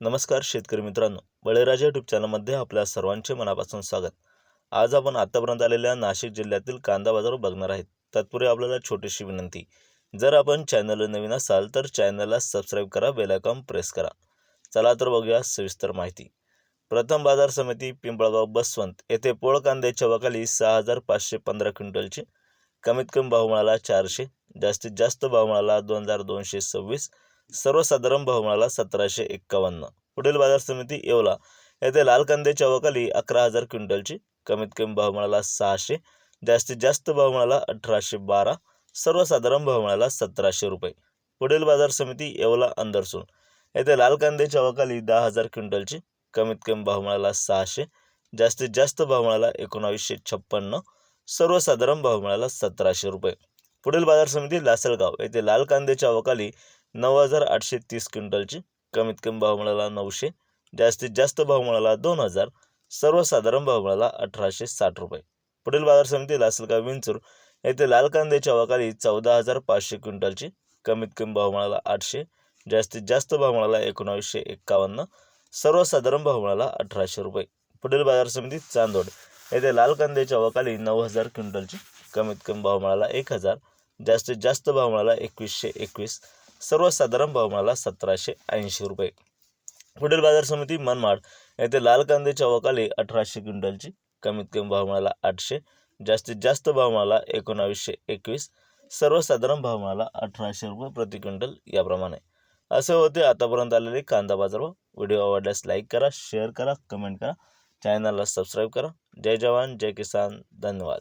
नमस्कार शेतकरी मित्रांनो. बळीराजा यूट्यूब चॅनलमध्ये आपल्या सर्वांचे मनापासून स्वागत. आज आपण आतापर्यंत आलेल्या नाशिक जिल्ह्यातील कांदा बाजार बघणार आहेत. तत्पूर्वी आपल्याला छोटीशी विनंती. जर आपण चॅनलला नवीन असाल तर चॅनलला सबस्क्राईब करा बेलायकॉन प्रेस करा. चला तर बघूया सविस्तर माहिती. प्रथम बाजार समिती पिंपळगाव बसवंत येथे पोळ कांद्याच्या वकाली सहा हजार पाचशे पंधरा क्विंटलची कमीत कमी भाव मिळाला चारशे जास्तीत जास्त भाव मिळाला दोन हजार दोनशे सव्वीस सर्वसाधारण भाव मिळाला सतराशे एक्कावन्न. पुढील बाजार समिती येवला. येथे लाल कांद्याच्या वकाली अकरा हजार क्विंटलची. कमीत कमी भाव मिळाला सहाशे जास्तीत जास्त भाव मिळाला अठराशे बारा सर्वसाधारण भाव मिळाला सतराशे रुपये. पुढील बाजार समिती येवला अंदरसून. येथे लाल कांद्याच्या वकाली दहा हजार क्विंटलची. कमीत कमी भाव मिळाला सहाशे जास्तीत जास्त भाव मिळाला एकोणावीसशे छप्पन्न सर्वसाधारण भाव मिळाला सतराशे रुपये. पुढील बाजार समिती लासलगाव. येथे लाल कांद्याच्या अवकाली नऊ हजार आठशे तीस क्विंटलची कमीत कमी भाव मिळाला नऊशे. जास्तीत जास्त भाव मिळाला दोन हजार. सर्वसाधारण भाव मिळाला अठराशे साठ रुपये. पुढील बाजार समिती लासलगाव विंचूर येथे लाल कांद्याच्या वकाली चौदा हजार पाचशे क्विंटलची कमीत कमी भाव मिळाला आठशे. जास्तीत जास्त भाव मिळाला एकोणावीसशे एक्कावन्न सर्वसाधारण भाव मिळाला अठराशे रुपये. पुढील बाजार समिती चांदोड येथे लाल कांद्याच्या वकाली नऊ हजार क्विंटलची कमीत कमी भाव मिळाला एक हजार. जास्तीत जास्त भाव मिळाला एकवीसशे एकवीस. सर्वसाधारण भाव मिळाला सतराशे ऐंशी रुपये. पुढील बाजार समिती मनमाड येथे लाल कांद्याच्या वकाली अठराशे क्विंटलची कमीत कमी भाव मिळाला आठशे जास्तीत जास्त भाव मिळाला एकोणावीसशे एकवीस सर्वसाधारण भाव मिळाला अठराशे रुपये प्रति क्विंटल याप्रमाणे. असे होते आतापर्यंत आलेले कांदा बाजार व्हिडिओ आवडल्यास लाईक करा शेअर करा कमेंट करा चॅनलला सबस्क्राईब करा. जय जवान जय किसान धन्यवाद.